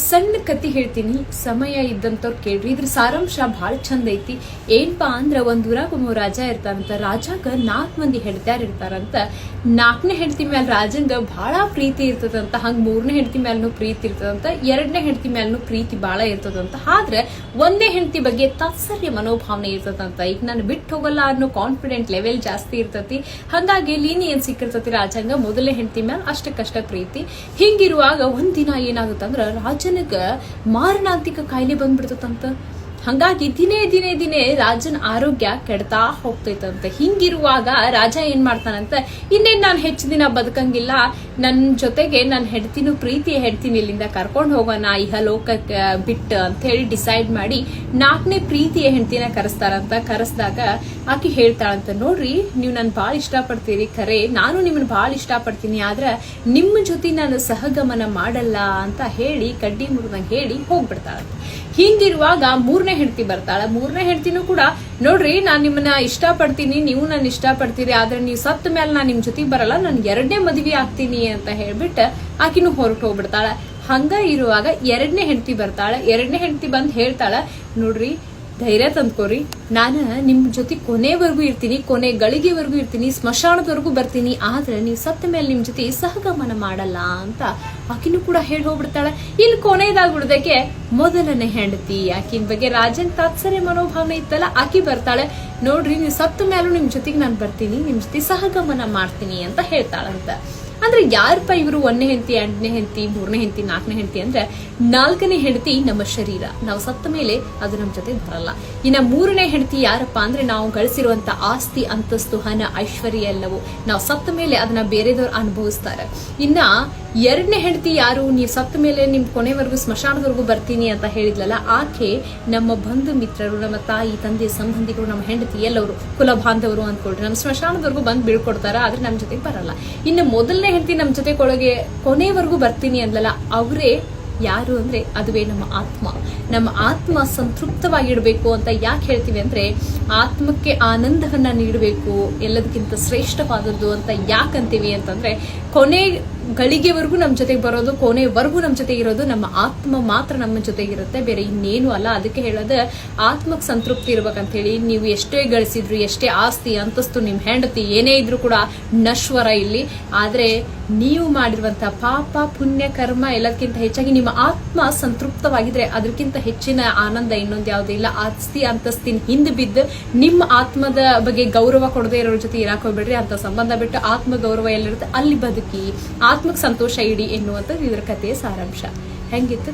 ಸಣ್ಣ ಕತಿ ಹೇಳ್ತೀನಿ. ಸಮಯ ಇದ್ದಂತವ್ರು ಕೇಳ್ರಿ. ಇದ್ರ ಸಾರಾಂಶ ಬಹಳ ಚಂದ ಐತಿ. ಏನ್ಪಾ ಅಂದ್ರ ಒಂದ್ ಊರಾಗ ರಾಜ ಇರ್ತಾರಂತ ರಾಜಾಗ ನಾಲ್ಕು ಮಂದಿ ಹೆಡ್ತಾರ ಇರ್ತಾರಂತ. ನಾಲ್ಕನೇ ಹೆಂಡತಿ ಮ್ಯಾಲ ರಾಜಂಗ ಬಹಳ ಪ್ರೀತಿ ಇರ್ತದಂತ, ಹಂಗ ಮೂರನೇ ಹೆಂಡತಿ ಮ್ಯಾಲನು ಪ್ರೀತಿ ಇರ್ತದಂತ, ಎರಡನೇ ಹೆಂಡತಿ ಮ್ಯಾಲನು ಪ್ರೀತಿ ಬಹಳ ಇರ್ತದಂತ. ಆದ್ರೆ ಒಂದೇ ಹೆಂಡತಿ ಬಗ್ಗೆ ತಾತ್ಸರ್ಯ ಮನೋಭಾವನೆ ಇರ್ತದಂತ. ಈಗ ನಾನು ಬಿಟ್ಟು ಹೋಗಲ್ಲ ಅನ್ನೋ ಕಾನ್ಫಿಡೆಂಟ್ ಲೆವೆಲ್ ಜಾಸ್ತಿ ಇರ್ತತಿ. ಹಂಗಾಗಿ ಲೀನಿ ಏನ್ ಸಿಕ್ಕಿರ್ತತಿ ರಾಜಂಗ? ಮೊದಲನೇ ಹೆಂಡತಿ ಮ್ಯಾಲ ಅಷ್ಟಕ್ಕಷ್ಟ ಪ್ರೀತಿ. ಹಿಂಗಿರುವಾಗ ಒಂದಿನ ಏನಾಗುತ್ತಂದ್ರ ರಾಜನಿಗ ಮಾರಣಾಂತಿಕ ಕಾಯಿಲೆ ಬಂದ್ಬಿಡ್ತದಂತ? ಹಂಗಾಗಿ ದಿನೇ ದಿನೇ ದಿನೇ ರಾಜನ ಆರೋಗ್ಯ ಕೆಡ್ತಾ ಹೋಗ್ತೈತಂತೆ. ಹಿಂಗಿರುವಾಗ ರಾಜ ಏನ್ ಮಾಡ್ತಾನಂತ, ಇನ್ನೇನ್ ನಾನು ಹೆಚ್ಚು ದಿನ ಬದುಕಂಗಿಲ್ಲ ನನ್ನ ಜೊತೆಗೆ ನನ್ನ ಹೆಡ್ತಿನೂ ಪ್ರೀತಿ ಹೆಡ್ತೀನಿ ಇಲ್ಲಿಂದ ಕರ್ಕೊಂಡು ಹೋಗೋಣ, ಇಹ ಲೋಕಕ್ಕೆ ಬಿಟ್ಟು ಅಂತ ಹೇಳಿ ಡಿಸೈಡ್ ಮಾಡಿ ನಾಲ್ಕನೇ ಪ್ರೀತಿಯ ಹೆಂಡತಿನ ಕರೆಸ್ತಾರಂತ. ಕರೆಸ್ದಾಗ ಆಕಿ ಹೇಳ್ತಾಳಂತ, ನೋಡ್ರಿ, ನೀವು ನನ್ನ ಭಾಳ ಇಷ್ಟಪಡ್ತೀರಿ ಖರೆ, ನಾನು ನಿಮ್ಮನ್ನ ಭಾಳ ಇಷ್ಟಪಡ್ತೀನಿ, ಆದ್ರೆ ನಿಮ್ಮ ಜೊತೆ ನಾನು ಸಹಗಮನ ಮಾಡಲ್ಲ ಅಂತ ಹೇಳಿ, ಕಡ್ಡಿ ಮುರಿದಂಗೆ ಹೇಳಿ ಹೋಗ್ಬಿಡ್ತಾಳಂತ. ಹಿಂಗಿರುವಾಗ ಮೂರನೇ ಹೆಂಡತಿ ಬರ್ತಾಳ. ಮೂರನೇ ಹೆಂಡತಿನೂ ಕೂಡ, ನೋಡ್ರಿ, ನಾನು ನಿಮ್ಮನ್ನ ಇಷ್ಟಪಡ್ತೀನಿ, ನೀವು ನನ್ನ ಇಷ್ಟಪಡ್ತೀರಿ, ಆದ್ರೆ ನೀವು ಸತ್ತ ಮೇಲೆ ನಾನ್ ನಿಮ್ ಜೊತೆ ಬರಲ್ಲ, ನಾನು ಎರಡನೇ ಮದುವೆ ಆಗ್ತೀನಿ ಅಂತ ಹೇಳ್ಬಿಟ್ಟು ಆಕಿನೂ ಹೊರಟು ಹೋಗ್ಬಿಡ್ತಾಳ. ಹಂಗ ಇರುವಾಗ ಎರಡನೇ ಹೆಂಡತಿ ಬರ್ತಾಳ. ಎರಡನೇ ಹೆಂಡತಿ ಬಂದು ಹೇಳ್ತಾಳ, ನೋಡ್ರಿ ಧೈರ್ಯ ತಂದ್ಕೋರಿ. ನಾನು ನಿಮ್ ಜೊತೆ ಕೊನೆವರೆಗೂ ಇರ್ತೀನಿ, ಕೊನೆ ಗಳಿಗೆವರೆಗೂ ಇರ್ತೀನಿ, ಸ್ಮಶಾನದವರೆಗೂ ಬರ್ತೀನಿ, ಆದ್ರೆ ನೀವು ಸತ್ತ ಮೇಲೆ ನಿಮ್ ಜೊತೆ ಸಹಗಮನ ಮಾಡಲ್ಲ ಅಂತ ಆಕಿನೂ ಕೂಡ ಹೇಳಿ ಹೋಗ್ಬಿಡ್ತಾಳೆ. ಇಲ್ಲಿ ಕೊನೆಯದಾಗ್ಬಿಡ್ದಕ್ಕೆ ಮೊದಲನೇ ಹೆಂಡತಿ. ಆಕಿನ ಬಗ್ಗೆ ರಾಜನ್ ತಾತ್ಸರ್ಯ ಮನೋಭಾವನೆ ಇತ್ತಲ್ಲ, ಆಕಿ ಬರ್ತಾಳೆ. ನೋಡ್ರಿ, ನೀವು ಸತ್ತ ಮೇಲೂ ನಿಮ್ ಜೊತೆಗೆ ನಾನು ಬರ್ತೀನಿ, ನಿಮ್ ಜೊತೆ ಸಹಗಮನ ಮಾಡ್ತೀನಿ ಅಂತ ಹೇಳ್ತಾಳಂತ. ಅಂದ್ರೆ ಯಾರಪ್ಪ ಇವರು ಒಂದನೇ ಹೆಂಡತಿ, ಎರಡನೇ ಹೆಂಡತಿ, ಮೂರನೇ ಹೆಂಡತಿ, ನಾಲ್ಕನೇ ಹೆಂಡತಿ ಅಂದ್ರೆ ನಾಲ್ಕನೇ ಹೆಂಡತಿ ನಮ್ಮ ಶರೀರ. ನಾವು ಸತ್ತ ಮೇಲೆ ಅದು ನಮ್ಮ ಜೊತೆ ಬರಲ್ಲ. ಇನ್ನ ಮೂರನೇ ಹೆಂಡತಿ ಯಾರಪ್ಪ ಅಂದ್ರೆ ನಾವು ಗಳಿಸಿರುವಂತ ಆಸ್ತಿ, ಅಂತಸ್ತು, ಹಣ, ಐಶ್ವರ್ಯ ಎಲ್ಲವೂ ನಾವು ಸತ್ತ ಮೇಲೆ ಅದನ್ನ ಬೇರೆದವ್ರು ಅನುಭವಿಸ್ತಾರೆ. ಇನ್ನ ಎರಡನೇ ಹೆಂಡತಿ ಯಾರು? ನೀವು ಸತ್ತ ಮೇಲೆ ನಿಮ್ ಕೊನೆವರೆಗೂ ಸ್ಮಶಾನದವರೆಗೂ ಬರ್ತೀನಿ ಅಂತ ಹೇಳಿದ್ಲಲ್ಲ, ಆಕೆ ನಮ್ಮ ಬಂಧು ಮಿತ್ರರು, ನಮ್ಮ ತಾಯಿ, ತಂದೆ ಸಂಬಂಧಿಗಳು ನಮ್ಮ ಹೆಂಡತಿ ಎಲ್ಲವರು ಕುಲ ಬಾಂಧವರು ಅಂದ್ಕೊಳ್ರಿ. ನಮ್ಮ ಸ್ಮಶಾನದವರೆಗೂ ಬಂದು ಬೀಳ್ಕೊಡ್ತಾರ, ಆದ್ರೆ ನಮ್ಮ ಜೊತೆಗೆ ಬರಲ್ಲ. ಇನ್ನು ಮೊದಲನೇ ಹೆಂಡತಿ ನಮ್ಮ ಜೊತೆ ಕೊಳಗೆ ಕೊನೆವರೆಗೂ ಬರ್ತೀನಿ ಅಂದಲ್ಲ ಅವರೇ ಯಾರು ಅಂದ್ರೆ ಅದುವೇ ನಮ್ಮ ಆತ್ಮ. ನಮ್ಮ ಆತ್ಮ ಸಂತೃಪ್ತವಾಗಿಡಬೇಕು ಅಂತ ಯಾಕೆ ಹೇಳ್ತೀವಿ ಅಂದ್ರೆ, ಆತ್ಮಕ್ಕೆ ಆನಂದವನ್ನ ನೀಡಬೇಕು, ಎಲ್ಲದಕ್ಕಿಂತ ಶ್ರೇಷ್ಠವಾದದ್ದು ಅಂತ ಯಾಕಂತೀವಿ ಅಂತಂದ್ರೆ, ಕೊನೆ ಗಳಿಗೆವರೆಗೂ ನಮ್ಮ ಜೊತೆಗೆ ಬರೋದು, ಕೊನೆವರೆಗೂ ನಮ್ಮ ಜೊತೆ ಇರೋದು ನಮ್ಮ ಆತ್ಮ ಮಾತ್ರ ನಮ್ಮ ಜೊತೆಗಿರುತ್ತೆ ಬೇರೆ ಇನ್ನೇನು ಅಲ್ಲ. ಅದಕ್ಕೆ ಹೇಳೋದು ಆತ್ಮಕ್ಕೆ ಸಂತೃಪ್ತಿ ಇರ್ಬೇಕಂತ ಹೇಳಿ ನೀವು ಎಷ್ಟೇ ಗಳಿಸಿದ್ರು, ಎಷ್ಟೇ ಆಸ್ತಿ, ಅಂತಸ್ತು, ನಿಮ್ ಹೆಂಡತಿ ಏನೇ ಇದ್ರೂ ಕೂಡ ನಶ್ವರ ಇಲ್ಲಿ. ಆದ್ರೆ ನೀವು ಮಾಡಿರುವಂತಹ ಪಾಪ, ಪುಣ್ಯ, ಕರ್ಮ ಎಲ್ಲದಕ್ಕಿಂತ ಹೆಚ್ಚಾಗಿ ನಿಮ್ಮ ಆತ್ಮ ಸಂತೃಪ್ತವಾಗಿದ್ರೆ ಅದಕ್ಕಿಂತ ಹೆಚ್ಚಿನ ಆನಂದ ಇನ್ನೊಂದು ಯಾವ್ದು ಇಲ್ಲ. ಆಸ್ತಿ, ಅಂತಸ್ತಿನ ಹಿಂದೆ ಬಿದ್ದು ನಿಮ್ಮ ಆತ್ಮದ ಬಗ್ಗೆ ಗೌರವ ಕೊಡದೇ ಇರೋರ ಜೊತೆ ಇರಾಕ್ ಹೋಗ್ಬೇಡ್ರಿ. ಅಂತ ಸಂಬಂಧ ಬಿಟ್ಟು ಆತ್ಮ ಗೌರವ ಎಲ್ಲಿರುತ್ತೆ? ಅಲ್ಲಿ ಬದುಕಿ. ಆತ್ಮಕ್ಕೆ ಸಂತೋಷ ಇಡಿ ಎನ್ನುವಂಥದ್ದು ಇದ್ರ ಕಥೆಯ ಸಾರಾಂಶ. ಹೆಂಗಿತ್ತು?